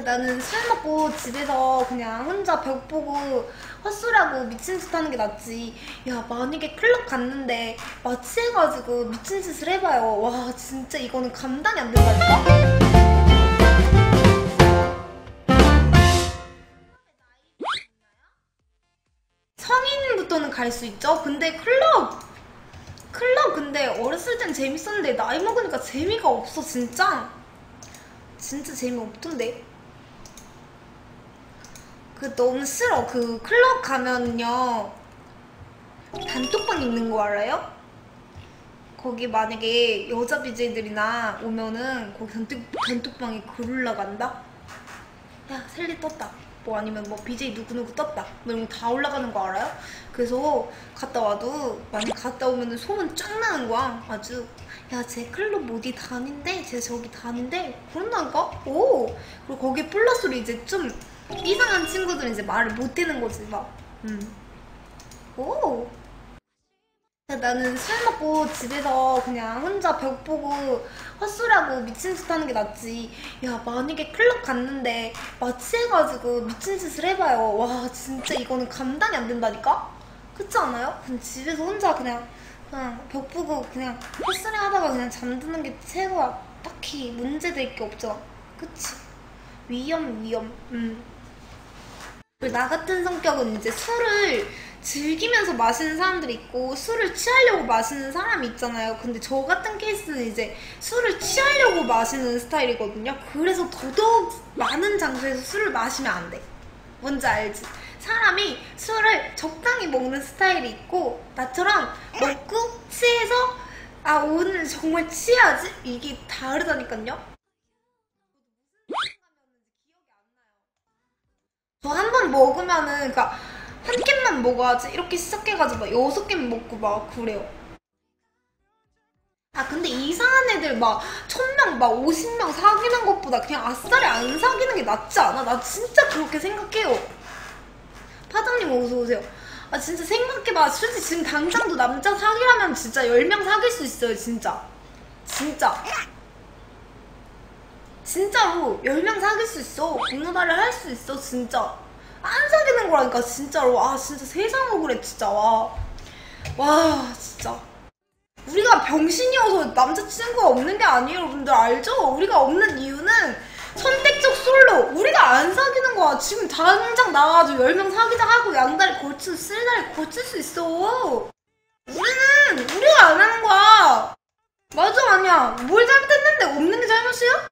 나는 술 먹고 집에서 그냥 혼자 벽 보고 헛소리하고 미친 짓 하는 게 낫지. 야, 만약에 클럽 갔는데 마취해가지고 미친 짓을 해봐요. 와, 진짜 이거는 감당이 안 된다니까? 성인부터는 갈 수 있죠? 근데 클럽! 클럽 근데 어렸을 땐 재밌었는데 나이 먹으니까 재미가 없어, 진짜. 진짜 재미없던데. 그 너무 싫어. 그 클럽 가면요 단톡방 있는 거 알아요? 거기 만약에 여자 BJ들이나 오면은 거기 단톡, 단톡방에 글 올라간다? 야 셀리 떴다. 뭐 아니면 뭐 BJ 누구누구 떴다. 뭐 이런 거 다 올라가는 거 알아요? 그래서 갔다 와도 만약 갔다 오면은 소문 쫙 나는 거야. 아주 야 쟤 클럽 어디 다닌대? 쟤 저기 다닌대? 그런다니까? 오! 그리고 거기에 플러스로 이제 좀 이상한 친구들은 이제 말을 못 되는 거지 막. 음. 오. 야, 나는 술 먹고 집에서 그냥 혼자 벽 보고 헛소리하고 미친 짓 하는 게 낫지. 야, 만약에 클럽 갔는데 마취해가지고 미친 짓을 해봐요. 와, 진짜 이거는 감당이 안 된다니까? 그렇지 않아요? 그냥 집에서 혼자 그냥 그냥 벽 보고 그냥 헛소리 하다가 그냥 잠드는 게 최고야. 딱히 문제될 게 없잖아. 그치? 위험, 위험. 음. 나 같은 성격은 이제 술을 즐기면서 마시는 사람들이 있고 술을 취하려고 마시는 사람이 있잖아요. 근데 저 같은 케이스는 이제 술을 취하려고 마시는 스타일이거든요. 그래서 더더욱 많은 장소에서 술을 마시면 안 돼. 뭔지 알지? 사람이 술을 적당히 먹는 스타일이 있고 나처럼 먹고 취해서 아 오늘 정말 취해야지 이게 다르다니까요. 먹으면은 그러니까 한 캔만 먹어야지 이렇게 시작해가지고 막 여섯 캔 먹고 막 그래요. 아 근데 이상한 애들 막 천명 막 오십 명 사귀는 것보다 그냥 아싸리 안 사귀는 게 낫지 않아? 나 진짜 그렇게 생각해요. 파장님 어서 오세요. 아 진짜 생각해봐. 솔직히 지금 당장도 남자 사귀라면 진짜 열 명 사귈 수 있어요 진짜. 진짜. 진짜로 10명 사귈 수 있어 공노다를 할 수 있어 진짜 안 사귀는 거라니까 진짜로. 아 진짜 세상 억울해 진짜. 와. 와 진짜. 우리가 병신이어서 남자친구가 없는 게 아니에요 여러분들. 알죠? 우리가 없는 이유는 선택적 솔로. 우리가 안 사귀는 거야. 지금 당장 나와가지고 10명 사귀자 하고 양다리 걸치고 쓸다리 걸칠 수 있어. 우리는 우리가 안 하는 거야. 맞아 아니야. 뭘 잘못했는데 없는 게 잘못이야?